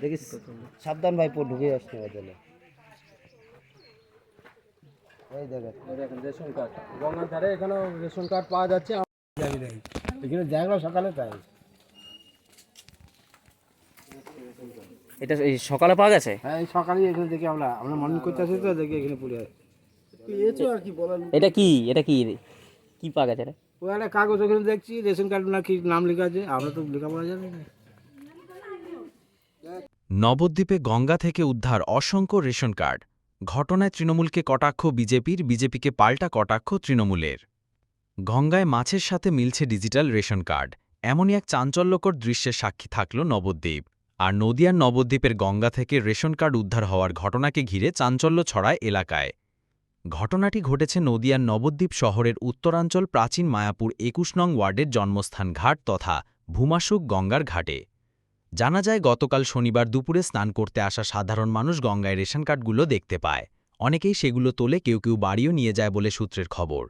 দেখিস সাবধান ভাইপো ঢুকে আসছে বাজারে এই দেখেন রেশন কার্ড গঙ্গার ধারে এখানেও রেশন কার্ড পাওয়া যাচ্ছে এখানে জায়গা সকালে তাই। এটা এই সকালে পাওয়া গেছে? হ্যাঁ এই সকালে এখানে দেখি আমরা আমরা মর্নিং করতে আসি তো দেখি এখানে পড়ে আছে আর কি বলার এটা কি? এটা কি? কি পাওয়া গেছে এটা? ওই একটা কাগজ ওখানে দেখছি রেশন কার্ড না কি নাম লেখা আছে আমরা তো লেখাপড়া জানি না। নবদ্বীপে গঙ্গা থেকে উদ্ধার অসংখ্য রেশন কার্ড। ঘটনায় তৃণমূলকে কটাক্ষ বিজেপির বিজেপিকে পাল্টা কটাক্ষ তৃণমূলের। গঙ্গায় মাছের সাথে মিলছে ডিজিটাল রেশন কার্ড। এমনই এক চাঞ্চল্যকর দৃশ্যের সাক্ষী থাকল নবদ্বীপ। আর নদিয়ার নবদ্বীপের গঙ্গা থেকে রেশন কার্ড উদ্ধার হওয়ার ঘটনাকে ঘিরে চাঞ্চল্য ছড়ায় এলাকায়। ঘটনাটি ঘটেছে নদিয়ার নবদ্বীপ শহরের উত্তরাঞ্চল প্রাচীন মায়াপুর একুশ নং ওয়ার্ডের জন্মস্থান ঘাট তথা ভূমাসুক গঙ্গার ঘাটে। জানা যায়, গতকাল শনিবার দুপুরে স্নান করতে আসা সাধারণ মানুষ গঙ্গায় রেশন কার্ডগুলো দেখতে পায়। অনেকেই সেগুলো তোলে কেউ কেউ বাড়িও নিয়ে যায় বলে সূত্রের খবর।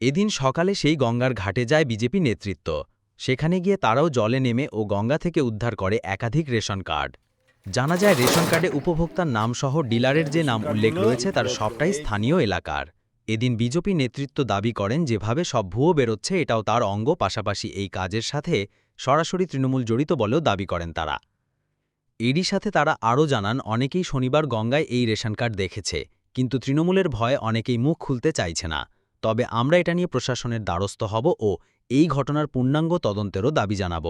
এদিন সকালে সেই গঙ্গার ঘাটে যায় বিজেপি নেতৃত্ব। সেখানে গিয়ে তারাও জলে নেমে ও গঙ্গা থেকে উদ্ধার করে একাধিক রেশন কার্ড। জানা যায় রেশন কার্ডে উপভোক্তার নামসহ ডিলারের যে নাম উল্লেখ রয়েছে তার সবটাই স্থানীয় এলাকার। এদিন বিজেপি নেতৃত্ব দাবি করেন, যেভাবে সব ভুয়ো বেরোচ্ছে, এটাও তার অঙ্গ। পাশাপাশি এই কাজের সাথে সরাসরি তৃণমূল জড়িত বলেও দাবি করেন তারা। এরই সাথে তারা আরও জানান, অনেকেই শনিবার গঙ্গায় এই রেশন কার্ড দেখেছে, কিন্তু তৃণমূলের ভয়ে অনেকেই মুখ খুলতে চাইছে না। তবে আমরা এটা নিয়ে প্রশাসনের দ্বারস্থ হব ও এই ঘটনার পূর্ণাঙ্গ তদন্তেরও দাবি জানাব।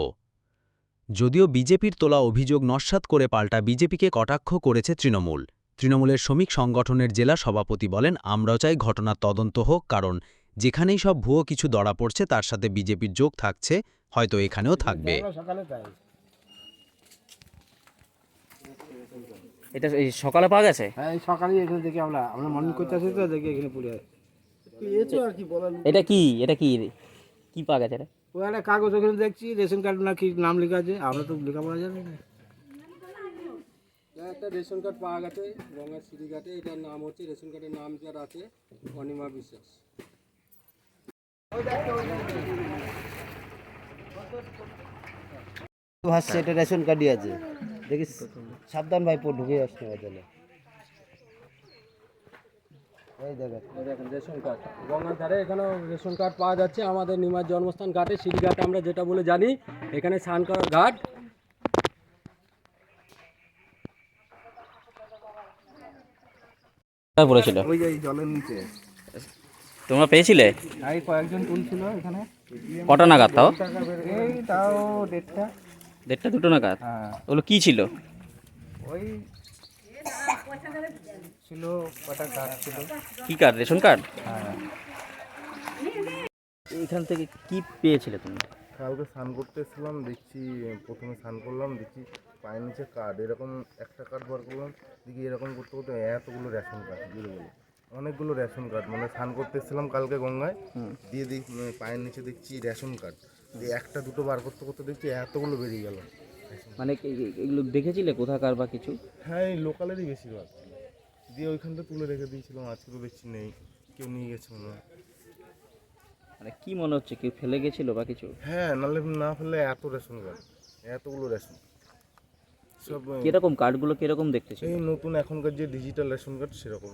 যদিও বিজেপির তোলা অভিযোগ নস্যাৎ করে পাল্টা বিজেপিকে কটাক্ষ করেছে তৃণমূল। তৃণমূলের শ্রমিক সংগঠনের জেলা সভাপতি বলেন আমরাও চাই ঘটনার তদন্ত হোক কারণ যেখানেই সব ভুয়ো কিছু ধরা পড়ছে তার সাথে বিজেপির যোগ থাকছে হয়তো এখানেও থাকবে। এটা সকালে পাওয়া গেছে? হ্যাঁ সকালে এখানে দেখি আমরা। আমরা মর্নিং করতে আসি তো দেখি এখানে পড়ে এটা কি? এটা কি? কি পাওয়া গেছে এটা? ওই একটা কাগজ ওখানে দেখছি রেশন কার্ড না কি নাম লেখা আছে আমরা তো লেখাপড়া জানি না। একটা রেশন কার্ড পাওয়া গেছে গঙ্গা সিঁড়িঘাটে এটার নাম হচ্ছে রেশন কার্ডের নাম যার আছে অনিমা বিশ্বাস। ভাসছে এটা রেশন কার্ডই আছে। দেখিস সাবধান ভাইপো ঢুকে আসছে বাজারে এই দেখেন। দেখেন রেশন কার্ড। গঙ্গার ধারে এখানেও রেশন কার্ড পাওয়া যাচ্ছে। আমাদের নিমার জন্মস্থান ঘাটে সিঁড়িঘাট আমরা যেটা বলে জানি এখানে স্নান করার ঘাট। পড়েছিল? ওই যে জলের নিচে। তোমরা পেয়েছিলে? কয়েকজন তুলছিল এখানে। কটা নাগাদ তাও? এই তাও দেড়টা। দেড়টা দুটো নাগাদ? হ্যাঁ। ওগুলো কি ছিল? ওই ছিল কটা কাজ ছিল। কি কার্ড রেশন কার্ড হ্যাঁ। এইখান থেকে কি পেয়েছিলে তুমি? কালকে স্নান করতে এসেছিলাম দেখছি প্রথমে স্নান করলাম দেখছি পায়ের নিচে কার্ড এরকম একটা কার্ড বার করলাম দেখি এরকম করতে করতে এতগুলো রেশন কার্ড বুঝে বলে অনেকগুলো রেশন কার্ড মানে স্নান করতে এসেছিলাম কালকে গঙ্গায় দিয়ে দেখি মানে পায়ের নিচে দেখছি রেশন কার্ড দিয়ে একটা দুটো বার করতে করতে দেখছি এতগুলো বেরিয়ে গেল। মানে এগুলো দেখেছিলে কোথাকার বা কিছু? হ্যাঁ এই লোকালেরই বেশিরভাগ। দিয়ে ওইখানটা তুলে রেখে দিয়েছিলাম আজকে তো দেখছি নেই কেউ নিয়ে গেছে মনে হয়। মানে কি মনে হচ্ছে কেউ ফেলে গেছিল বা কিছু? হ্যাঁ নাহলে না ফেলে এত রেশন কার্ড এতগুলো রেশন। সব কীরকম কার্ডগুলো কীরকম দেখতে ছিল এই নতুন এখনকার যে ডিজিটাল রেশন কার্ড সেরকম।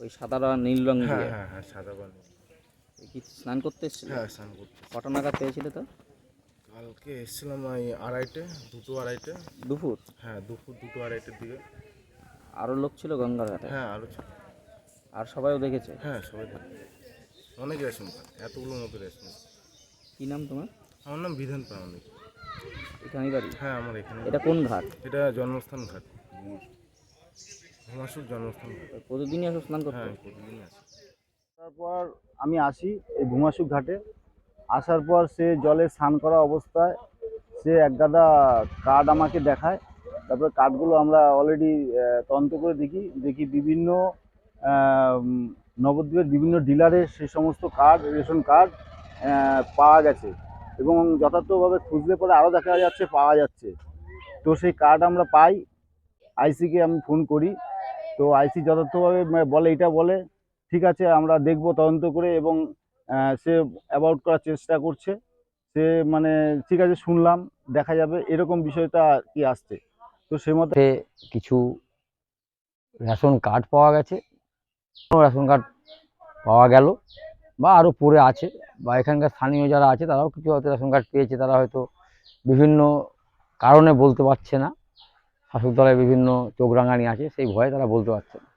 ওই সাদা আর নীল রং হ্যাঁ হ্যাঁ হ্যাঁ সাদা বানি কি স্নান করতে এসেছিল? হ্যাঁ স্নান করতে কটা নাগাদ পেয়েছিলে তো? কালকে এসেছিলাম এই আড়াইটে দুটো আড়াইটে। দুপুর? হ্যাঁ দুপুর দুটো আড়াইটের দিকে। আরও লোক ছিল গঙ্গার ঘাটে হ্যাঁ আরও ছিল। আর সবাইও দেখেছে? হ্যাঁ সবাই অনেক রেশন কার্ড এতগুলোর মতো রেশন। কি নাম তোমার? আমার নাম বিধান প্রামাণিক। এখানেই বাড়ি? হ্যাঁ আমার এখানে এটা কোন ঘাট? এটা জন্মস্থান ঘাট। ভুমাসুর জন্মস্থান ঘাট। প্রতিদিনই আসো স্নান করতে হ্যাঁ প্রতিদিনই আছে। তারপর আমি আসি এই ভুমাসুক ঘাটে। আসার পর সে জলে স্নান করা অবস্থায় সে এক গাদা কার্ড আমাকে দেখায়। তারপরে কার্ডগুলো আমরা অলরেডি তদন্ত করে দেখি। দেখি বিভিন্ন নবদ্বীপের বিভিন্ন ডিলারের সে সমস্ত কার্ড রেশন কার্ড পাওয়া গেছে। এবং যথার্থভাবে খুঁজলে পরে আরও দেখা যাচ্ছে, পাওয়া যাচ্ছে। তো সেই কার্ড আমরা পাই। আইসিকে আমি ফোন করি। তো আইসি যথার্থভাবে বলে, এটা বলে, ঠিক আছে, আমরা দেখব, তদন্ত করে এবং সে অ্যাবাউট করার চেষ্টা করছে। সে মানে ঠিক আছে, শুনলাম, দেখা যাবে, এরকম বিষয়টা কি আসছে। তো সেই তে কিছু রেশন কার্ড পাওয়া গেছে। রেশন কার্ড পাওয়া গেল বা আরও পড়ে আছে বা এখানকার স্থানীয় যারা আছে তারাও কিছু হয়তো রেশন কার্ড পেয়েছে, তারা হয়তো বিভিন্ন কারণে বলতে পারছে না। শাসক দলের বিভিন্ন চোখ রাঙানি আছে, সেই ভয়ে তারা বলতে পারছে না।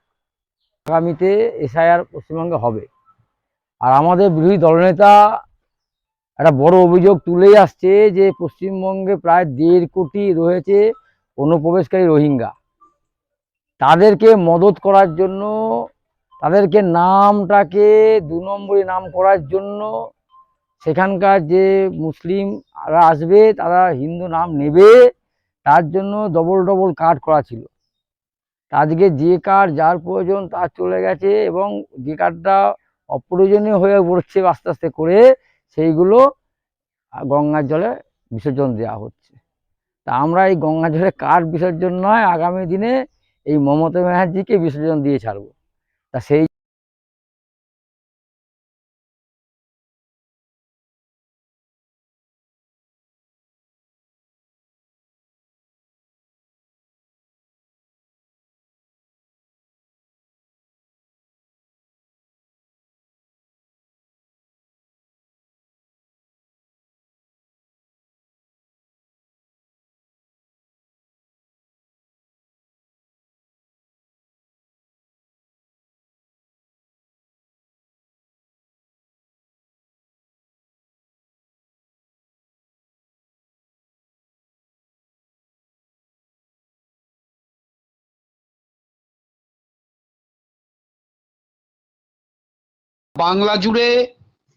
আগামীতে এসআইআর পশ্চিমবঙ্গে হবে। আর আমাদের বিরোধী দলনেতা একটা বড় অভিযোগ তুলেই আসছে যে পশ্চিমবঙ্গে প্রায় দেড় কোটি রয়েছে অনুপ্রবেশকারী রোহিঙ্গা। তাদেরকে মদত করার জন্য, তাদেরকে নামটাকে দু নম্বরে নাম করার জন্য সেখানকার যে মুসলিমরা আসবে, তারা হিন্দু নাম নেবে, তার জন্য ডবল ডবল কার্ড করা ছিল। আজকে যে কার্ড যার প্রয়োজন তার চলে গেছে এবং যে কার্ডটা অপ্রয়োজনীয় হয়ে পড়ছে আস্তে আস্তে করে, সেইগুলো গঙ্গার জলে বিসর্জন দেওয়া হচ্ছে। তা আমরা এই গঙ্গা জলে কার বিসর্জন নয়, আগামী দিনে এই মমতা ব্যানার্জিকে বিসর্জন দিয়ে ছাড়বো। তা সেই বাংলা জুড়ে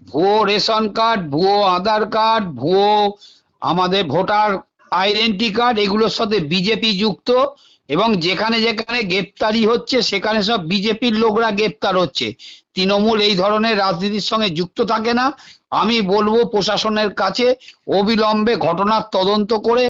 ভুয়ো রেশন কার্ড, ভুয়ো আধার কার্ড, ভুয়ো আমাদের ভোটার আইডেন্টি কার্ড, এগুলোর সাথে বিজেপি যুক্ত এবং যেখানে যেখানে গ্রেপ্তারি হচ্ছে, সেখানে সব বিজেপির লোকরা গ্রেপ্তার হচ্ছে। তৃণমূল এই ধরনের রাজনীতির সঙ্গে যুক্ত থাকে না। আমি বলব প্রশাসনের কাছে অবিলম্বে ঘটনার তদন্ত করে